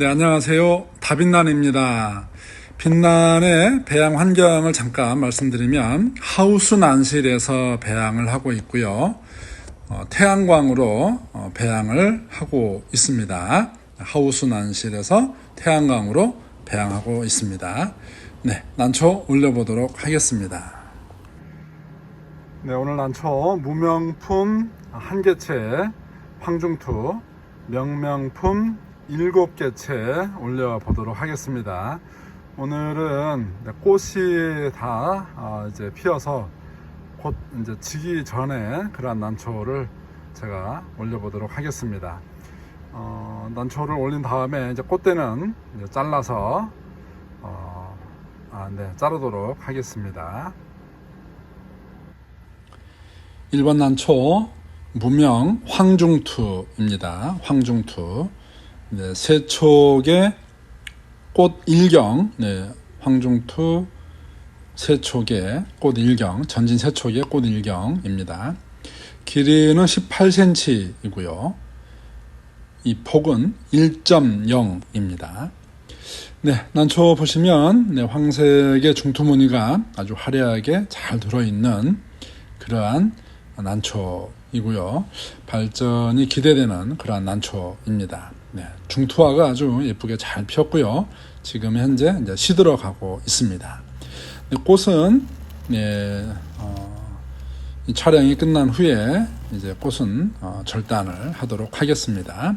네, 안녕하세요. 다빛난입니다. 빛난의 배양 환경을 잠깐 말씀드리면 하우스 난실에서 배양을 하고 있고요. 어, 태양광으로 어, 배양을 하고 있습니다. 하우스 난실에서 태양광으로 배양하고 있습니다. 네, 난초 올려보도록 하겠습니다. 네, 오늘 난초 무명품 한 개체 황중투 명명품 일곱 개체 올려 보도록 하겠습니다. 오늘은 네, 꽃이 다 어, 이제 피어서 곧 이제 지기 전에 그러한 난초를 제가 올려 보도록 하겠습니다. 어, 난초를 올린 다음에 이제 꽃대는 이제 잘라서 어, 아, 네, 자르도록 하겠습니다. 1번 난초 무명 황중투입니다. 황중투. 네, 세촉의 꽃 일경, 네, 황중투 세촉의 꽃 일경, 전진 세촉의 꽃 일경입니다. 길이는 18cm이고요. 이 폭은 1.0입니다. 네, 난초 보시면 네, 황색의 중투무늬가 아주 화려하게 잘 들어있는 그러한 난초이고요. 발전이 기대되는 그러한 난초입니다. 네, 중투화가 아주 예쁘게 잘 피었고요. 지금 현재 이제 시들어 가고 있습니다. 네, 꽃은 네, 어, 이 촬영이 끝난 후에 이제 꽃은 어, 절단을 하도록 하겠습니다.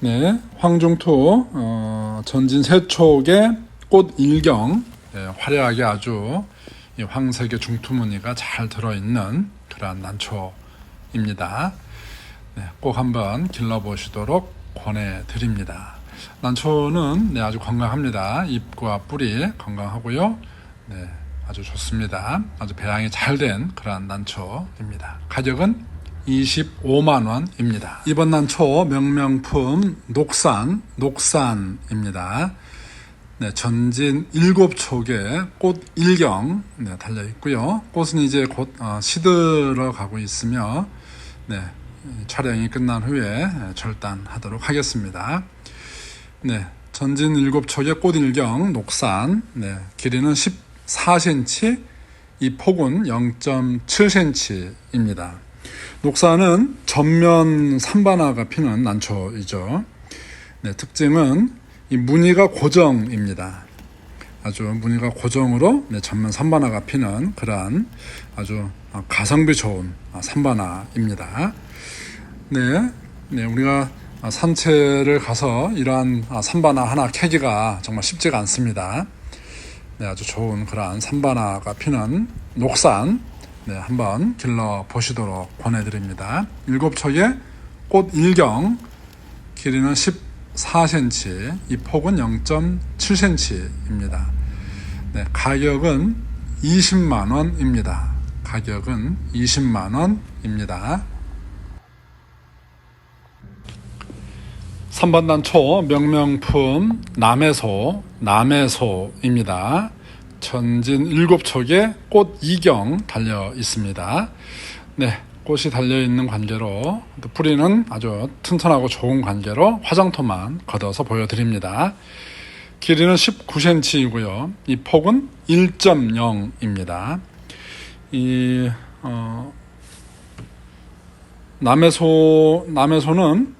네, 황중투 어, 전진 세촉의 꽃 일경 네, 화려하게 아주 이 황색의 중투무늬가 잘 들어있는 그러한 난초입니다. 네, 꼭 한번 길러보시도록 권해드립니다. 난초는 네, 아주 건강합니다. 잎과 뿌리 건강하고요. 네, 아주 좋습니다. 아주 배양이 잘 된 그러한 난초입니다. 가격은 25만 원입니다. 이번 난초 명명품 녹산, 녹산입니다. 네, 전진 일곱 촉에 꽃 일경 네, 달려 있고요. 꽃은 이제 곧 어, 시들어 가고 있으며 네, 촬영이 끝난 후에 절단하도록 하겠습니다. 네, 전진 일곱 촉의 꽃 일경 녹산 네, 길이는 14cm, 이 폭은 0.7cm입니다. 녹산은 전면 산바나가 피는 난초이죠. 네, 특징은 이 무늬가 고정입니다. 아주 무늬가 고정으로 네, 전면 산바나가 피는 그러한 아주 가성비 좋은 산바나입니다. 네, 네 우리가 산채를 가서 이러한 산바나 하나 캐기가 정말 쉽지가 않습니다. 네, 아주 좋은 그러한 산바나가 피는 녹산 네, 한번 길러 보시도록 권해드립니다. 일곱 척의 꽃 일경 길이는 10 4cm, 이 폭은 0.7cm입니다. 네, 가격은 20만 원입니다. 가격은 20만 원입니다. 3번 단초 명명품 남해소, 남해소입니다. 전진 7촉에 꽃 이경 달려 있습니다. 네, 꽃이 달려있는 관계로 뿌리는 아주 튼튼하고 좋은 관계로 화장토만 걷어서 보여드립니다. 길이는 19cm이고요. 이 폭은 1.0입니다. 이 어, 남해소 남해소는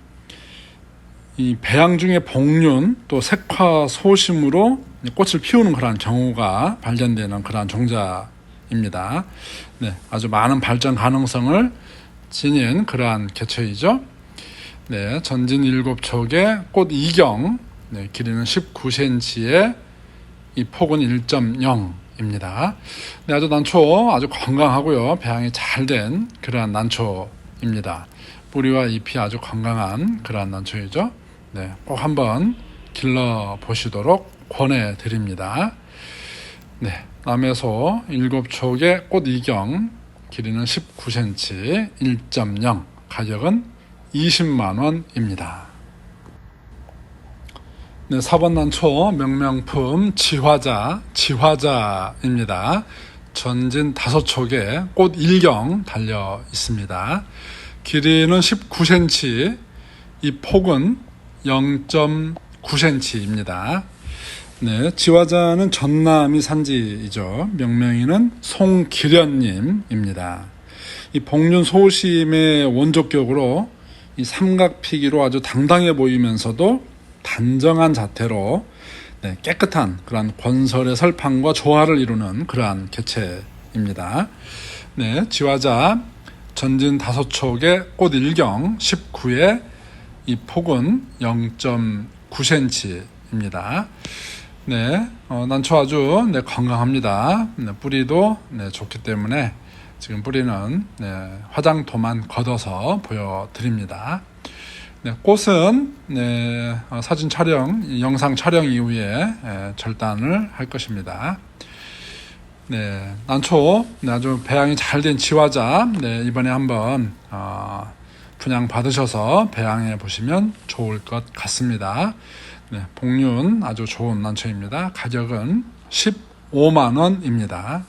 이 배양 중에 복륜 또 색화 소심으로 꽃을 피우는 그러한 경우가 발견되는 그러한 종자 입니다. 네, 아주 많은 발전 가능성을 지닌 그러한 개체이죠. 네, 전진 일곱 촉의 꽃 이경, 네, 길이는 19cm에 이 폭은 1.0입니다. 네, 아주 난초 아주 건강하고요. 배양이 잘 된 그러한 난초입니다. 뿌리와 잎이 아주 건강한 그러한 난초이죠. 네, 꼭 한번 길러 보시도록 권해 드립니다. 네, 남에서 7촉의 꽃 이경 길이는 19cm 1.0 가격은 20만원입니다. 네, 4번 난초 명명품 지화자 지화자입니다. 전진 5촉에 꽃 일경 달려 있습니다. 길이는 19cm 이 폭은 0 9cm입니다. 네, 지화자는 전남이 산지이죠. 명명이는 송기련님입니다. 이 복륜 소심의 원조격으로 이 삼각피기로 아주 당당해 보이면서도 단정한 자태로 네, 깨끗한 그러한 권설의 설판과 조화를 이루는 그러한 개체입니다. 네, 지화자 전진 다섯 촉의 꽃 일경 19의 이 폭은 0.9cm입니다. 네, 어, 난초 아주 네, 건강합니다. 네, 뿌리도 네, 좋기 때문에 지금 뿌리는 네, 화장토만 걷어서 보여드립니다. 네, 꽃은 네, 어, 사진 촬영, 영상 촬영 이후에 에, 절단을 할 것입니다. 네, 난초 네, 아주 배양이 잘 된 지화자 네, 이번에 한번 어, 분양 받으셔서 배양해 보시면 좋을 것 같습니다. 네, 복륜 아주 좋은 난초입니다. 가격은 15만 원입니다.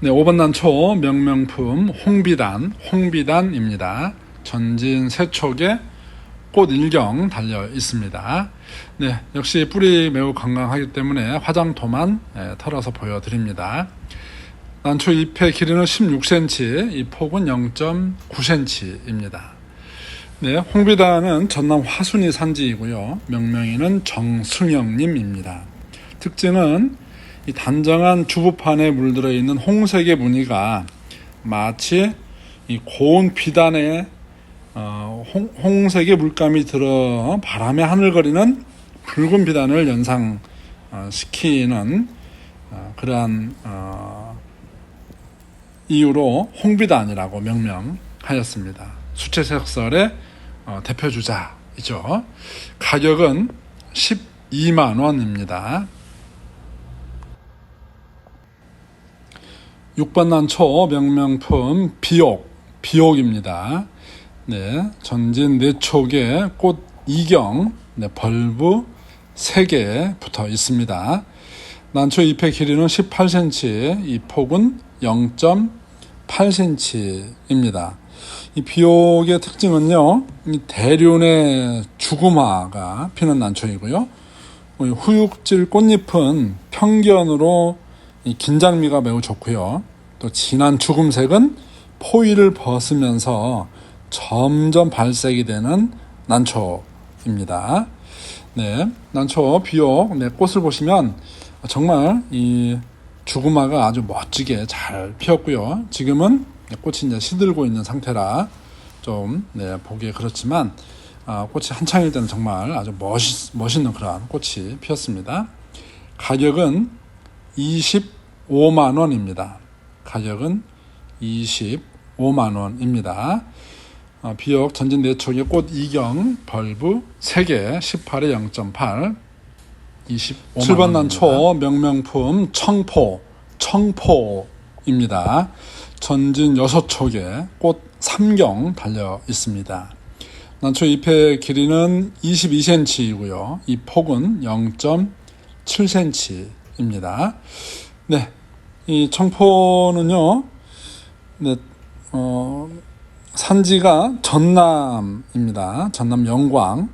네, 5번 난초 명명품 홍비단, 홍비단입니다. 전진 세촉에 꽃 일경 달려 있습니다. 네, 역시 뿌리 매우 건강하기 때문에 화장토만 예, 털어서 보여드립니다. 난초 잎의 길이는 16cm, 이 폭은 0.9cm입니다. 네, 홍비단은 전남 화순이 산지이고요. 명명이는 정승영님입니다. 특징은 이 단정한 주부판에 물들어 있는 홍색의 무늬가 마치 이 고운 비단에 어, 홍, 홍색의 물감이 들어 바람에 하늘거리는 붉은 비단을 연상시키는 어, 그러한 어, 이유로 홍비단이라고 명명하였습니다. 수채색설의 어, 대표 주자이죠. 가격은 12만 원입니다. 6번 난초 명명품 비옥, 비옥입니다. 네, 전진 네 촉에 꽃 이경, 네, 벌브 3개 붙어 있습니다. 난초 잎의 길이는 18cm, 이 폭은 0.8cm입니다. 이 비옥의 특징은요, 이 대륜의 죽음화가 피는 난초이고요. 후육질 꽃잎은 평견으로 이 긴장미가 매우 좋고요. 또 진한 죽음색은 포위를 벗으면서 점점 발색이 되는 난초입니다. 네, 난초 비옥 네, 꽃을 보시면 정말 이 주구마가 아주 멋지게 잘 피었고요. 지금은 꽃이 이제 시들고 있는 상태라 좀 네, 보기에 그렇지만 아, 꽃이 한창일 때는 정말 아주 멋있, 멋있는 그런 꽃이 피었습니다. 가격은 25만 원입니다. 가격은 25만 원입니다. 어, 비옥 전진 내촉의 꽃 이경 벌브 3개 18에 0.8 25만 7번 난초 명명품 청포 청포 입니다. 전진 6촉에 꽃 3경 달려 있습니다. 난초 잎의 길이는 22cm이고요. 이 폭은 0.7cm입니다. 네, 이 청포는요, 네, 어, 산지가 전남입니다. 전남 영광.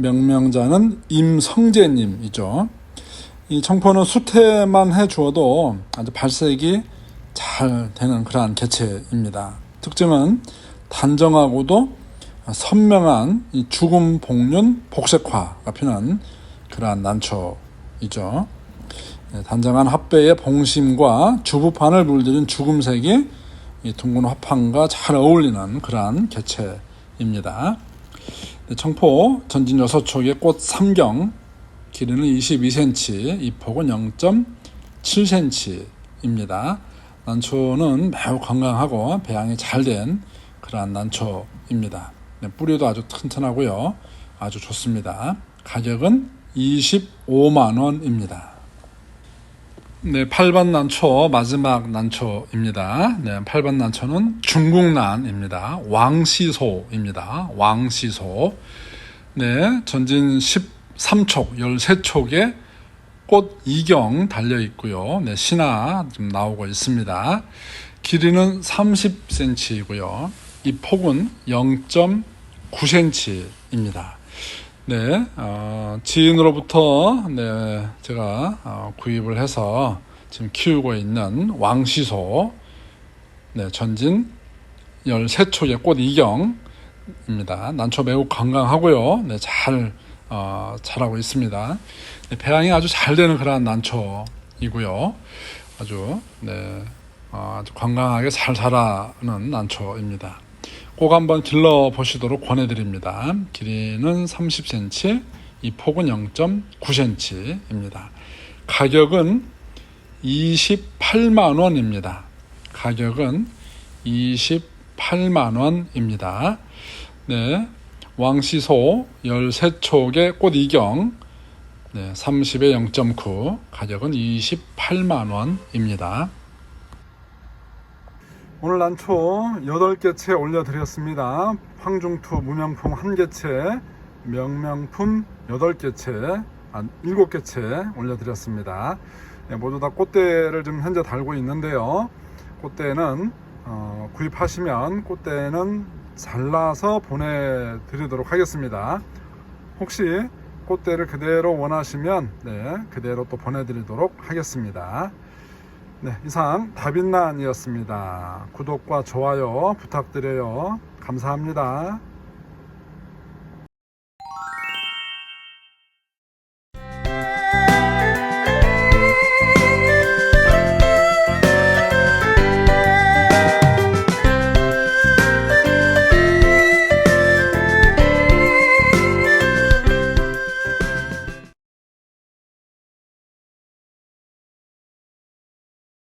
명명자는 임성재님이죠. 이 청포는 수태만 해 주어도 아주 발색이 잘 되는 그러한 개체입니다. 특징은 단정하고도 선명한 이 죽음 복륜 복색화가 피는 그러한 난초이죠. 네, 단정한 합배의 봉심과 주부판을 물들인 죽음색이 이 둥근 화판과 잘 어울리는 그러한 개체입니다. 네, 청포 전진 6촉의 꽃 3경 길이는 22cm, 이 폭은 0.7cm입니다. 난초는 매우 건강하고 배양이 잘 된 그러한 난초입니다. 네, 뿌리도 아주 튼튼하고요. 아주 좋습니다. 가격은 25만 원입니다. 네, 8번 난초 마지막 난초입니다. 네, 8번 난초는 중국난입니다. 왕시소입니다. 왕시소. 네, 전진 13촉, 13촉에 꽃 이경 달려 있고요. 네, 신화 좀 나오고 있습니다. 길이는 30cm이고요. 이 폭은 9cm입니다. 네, 어, 지인으로부터 네, 제가 어, 구입을 해서 지금 키우고 있는 왕시소 네, 전진 13촉의 꽃 이경입니다. 난초 매우 건강하고요. 네, 잘 어, 자라고 있습니다. 네, 배양이 아주 잘 되는 그러한 난초이고요. 아주 네, 어, 아주 건강하게 잘 자라는 난초입니다. 꼭 한번 길러 보시도록 권해드립니다. 길이는 30cm, 이 폭은 0.9cm입니다. 가격은 28만 원입니다. 가격은 28만 원입니다. 네, 왕시소 13촉의 꽃 이경 네, 30에 0.9 가격은 28만 원입니다. 오늘 난초 8개 채 올려드렸습니다. 황중투 무명품 1개 채, 명명품 8개 채, 아, 7개 채 올려드렸습니다. 네, 모두 다 꽃대를 지금 현재 달고 있는데요. 꽃대는 어, 구입하시면 꽃대는 잘라서 보내드리도록 하겠습니다. 혹시 꽃대를 그대로 원하시면 네, 그대로 또 보내드리도록 하겠습니다. 네, 이상 다빈란이었습니다. 구독과 좋아요 부탁드려요. 감사합니다.